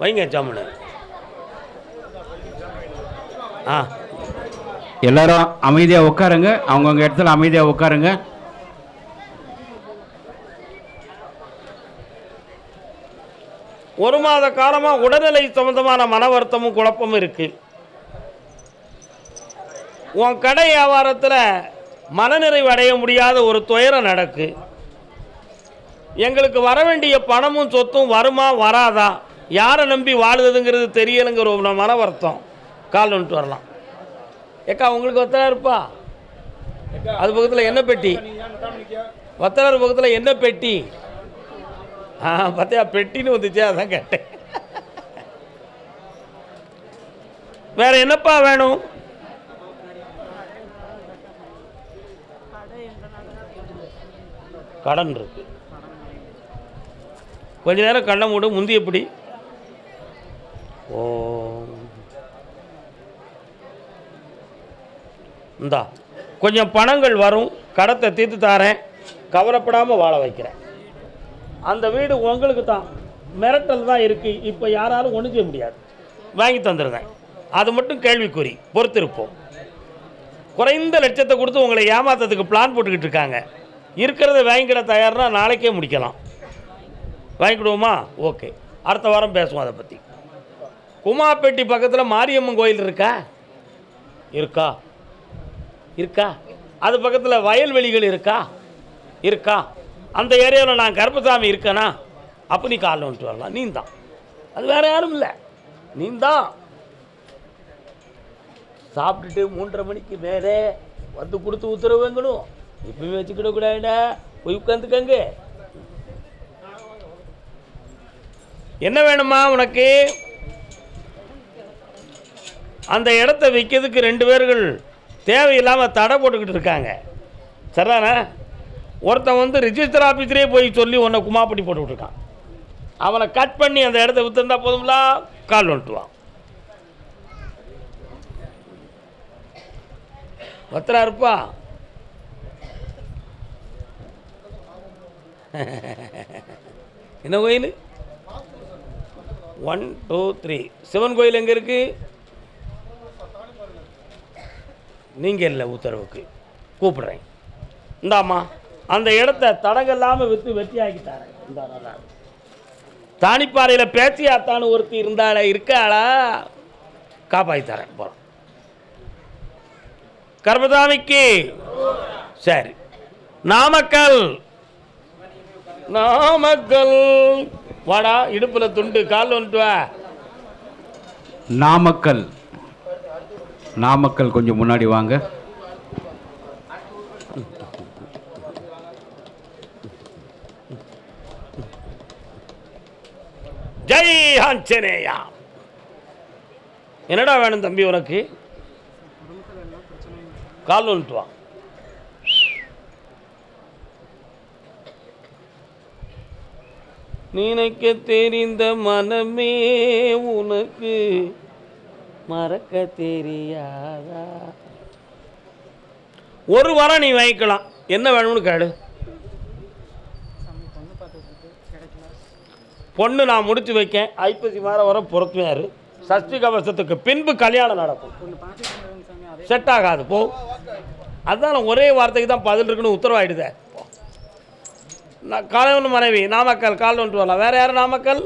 வைங்க ஜாமுனு ஆ. எல்லாரும் அமைதியாக உட்காருங்க. அவங்கவுங்க இடத்துல அமைதியாக உட்காருங்க. ஒரு மாத காலமாக உடல்நிலை சம்பந்தமான மன வருத்தமும் குழப்பமும் இருக்கு. உன் கடை வியாபாரத்தில் மனநிறைவு அடைய முடியாத ஒரு துயரம் நடக்கு. எங்களுக்கு வர வேண்டிய பணமும் சொத்தும் வருமா வராதா? யாரை நம்பி வாழுதுங்கிறது தெரியலைங்கிற ஒரு மன வருத்தம். கால் வந்துட்டு வரலாம். ஏக்கா உங்களுக்கு ஒத்தலாக இருப்பா? அது பக்கத்தில் என்ன பெட்டி? வத்தனார் பக்கத்தில் என்ன பெட்டி? ஆ பார்த்தியா பெட்டின்னு வந்துச்சு அதான் கேட்டேன். வேற என்னப்பா வேணும்? கடன் இருக்கு. கொஞ்ச நேரம் கண்ணை மூடு முந்தி எப்படி ஓ இந்தா கொஞ்சம் பணங்கள் வரும் கடத்தை தீர்த்து தாரேன் கவலைப்படாமல் வாழ வைக்கிறேன். அந்த வீடு உங்களுக்கு தான் மிரட்டல் தான் இருக்குது இப்போ யாராலும் ஒன்றும் செய்ய முடியாது. வாங்கி தந்துருந்தேன் அது மட்டும் கேள்விக்குறி பொறுத்திருப்போம். குறைந்த லட்சத்தை கொடுத்து உங்களை ஏமாத்துறதுக்கு பிளான் போட்டுக்கிட்டு இருக்காங்க. இருக்கிறத வாங்கிக்கிட தயார்னா நாளைக்கே முடிக்கலாம். வாங்கிக்கிடுவோமா ஓகே அடுத்த வாரம் பேசுவோம் அதை பற்றி குமாப்பேட்டி பக்கத்தில் மாரியம்மன் கோயில் இருக்கா? இருக்கா? இருக்கா? அது பக்கத்தில் வயல்வெளிகள் இருக்கா? இருக்கா? அந்த ஏரியாவில் நான் கருப்பசாமி இருக்கேனா? அப்போ நீ காலைல வந்துட்டு வரலாம். நீ தான் அது வேறு யாரும் இல்லை. நீ தான் சாப்பிட்டுட்டு மூன்றரை மணிக்கு மேலே வந்து கொடுத்து உத்தரவு வாங்கணும். இப்பவுமே வச்சுக்கிட கூடாதுடா. போய் உட்காந்துக்கங்க. என்ன வேணுமா உனக்கு? அந்த இடத்த விற்கிறதுக்கு ரெண்டு பேர்கள் தேவையில்லாமல் தடை போட்டுக்கிட்டு இருக்காங்க. சரிதானே? ஒருத்தன் வந்து ரிஜிஸ்டர் ஆஃபீஸரே போய் சொல்லி உன்னை குமாப்பட்டி போட்டு விட்டுருக்கான் அவனை கட் பண்ணி அந்த இடத்த விற்றுருந்தா போதும்ல? கால் வந்துட்டுவான் பத்திரா இருப்பா. என்ன கோயில்? ஒன் டூ த்ரீ சிவன் கோயில் எங்கே இருக்குது நீங்கள் இல்லை உத்தரவுக்கு. கூப்பிடுறேன். இந்தாம்மா அந்த இடத்த தடங்கல்லாமல் விற்று வெற்றி இந்த தானிப்பாறையில் பேச்சியாத்தான்னு ஒருத்தி இருந்தாளே இருக்காளா? காப்பாற்றி தரேன் போகிறோம் கர்மதாமிக்கு. சரி. நாமக்கல். நாமக்கல். வாடா இடுப்பில் துண்டு கால் வந்துட்டு வா. நாமக்கல். நாமக்கல் கொஞ்சம் முன்னாடி வாங்க. ஜெய் ஆஞ்சநேயா என்னடா வேணும் தம்பி உனக்கு? கால் வந்துட்டு வா. நினைக்க தெரிந்த மனமே உனக்கு. மறக்க தெரியாதா? ஒரு வாரம் நீ வாங்கிக்கலாம். என்ன வேணும்னு கேளு. பொண்ணு நான் முடிச்சு வைக்கேன். ஐப்பசி மாதம் வர பொறுத்துவார் சஷ்டி கவசத்துக்கு பின்பு கல்யாணம் நடக்கும். செட் ஆகாது போ. அதான் ஒரே வார்த்தைக்கு தான் பதில் இருக்குன்னு உத்தரவாயிடுதே. நான் கணவன் மனைவி நாமக்கல் கால் வந்துட்டு வரலாம். வேற யாரும் நாமக்கல்?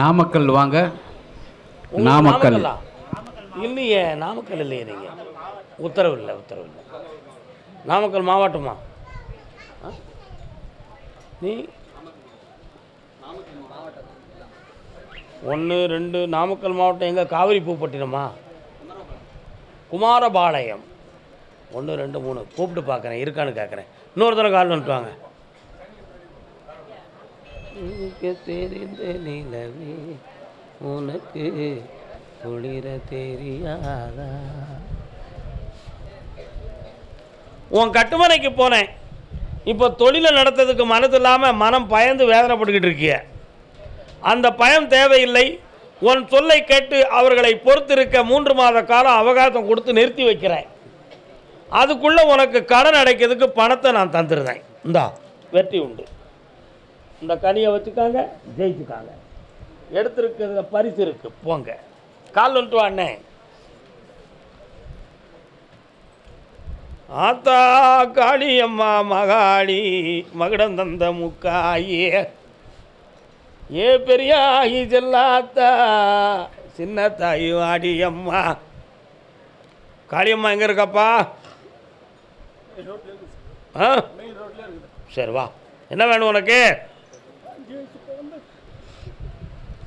நாமக்கல் வாங்க. நாமக்கல்? இல்லையே நாமக்கல் இல்லையே நீங்கள் உத்தரவு இல்லை உத்தரவு இல்லை. நாமக்கல் மாவட்டமா? நீ? ஒன்று ரெண்டு நாமக்கல் மாவட்டம் எங்கே? காவிரி பூப்பட்டினமா? குமாரபாளையம். ஒன்று ரெண்டு மூணு. கூப்பிட்டு பார்க்குறேன் இருக்கான்னு கேட்குறேன் இன்னொரு தடவை கால் வந்துட்டு வாங்க. தெரிந்த நிலவே உனக்கு குளிர தெரியாதா? உன் கட்டுமனைக்கு போனேன். இப்போ தொழிலை நடத்துறதுக்கு மனது இல்லாமல் மனம் பயந்து வேதனைப்பட்டுக்கிட்டு இருக்கிய. அந்த பயம் தேவையில்லை. உன் சொல்லை கேட்டு அவர்களை பொறுத்திருக்க மூன்று மாத காலம் அவகாசம் கொடுத்து நிறுத்தி வைக்கிறேன். அதுக்குள்ளே உனக்கு கடன் அடைக்கிறதுக்கு பணத்தை நான் தந்துடுறேன். இந்தா வெற்றி உண்டு. இந்த கனியை வச்சுக்காங்க ஜெயிச்சுக்காங்க. எடுத்திருக்கிறதுல பரிசு இருக்கு போங்க. கால் வந்துட்டு வா அண்ணே. ஆத்தா காளியம்மா மகாளி மகுடம் தந்த முக்காயே. ஏ பெரியாகி செல்லாத்தா சின்ன தாய் வாடியம்மா காளியம்மா எங்கே இருக்காப்பா? ஆ? சரி வா. என்ன வேணும் உனக்கு?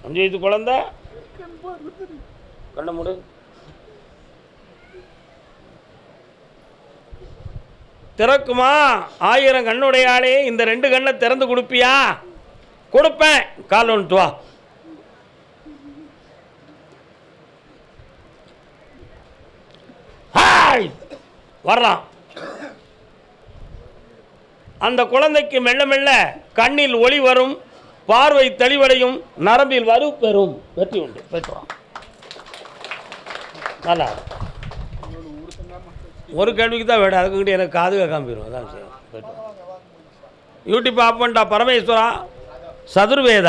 அஞ்சு வயசு குழந்த? கண்ண மூடு. திறக்குமா? ஆயிரம் கண்ணுடையாளே இந்த ரெண்டு கண்ணை திறந்து கொடுப்பியா? கொடுப்பேன். கால் வந்துட்டு வா. ஹாய்! வரலாம். அந்த குழந்தைக்கு மெல்ல மெல்ல கண்ணில் ஒளி வரும். பார்வை தெளிவடையும் நரம்பில் வரு பெறும். வெற்றி உண்டு. பெற்றோம் நல்லா. ஒரு கேள்விக்கு தான் வேணும் அதுக்கிட்ட எனக்கு காது கேட்காம போயிடும் அதான் வா. யூடியூப் ஆப் பண்ணிட்டா பரமேஸ்வரா சதுர்வேதா.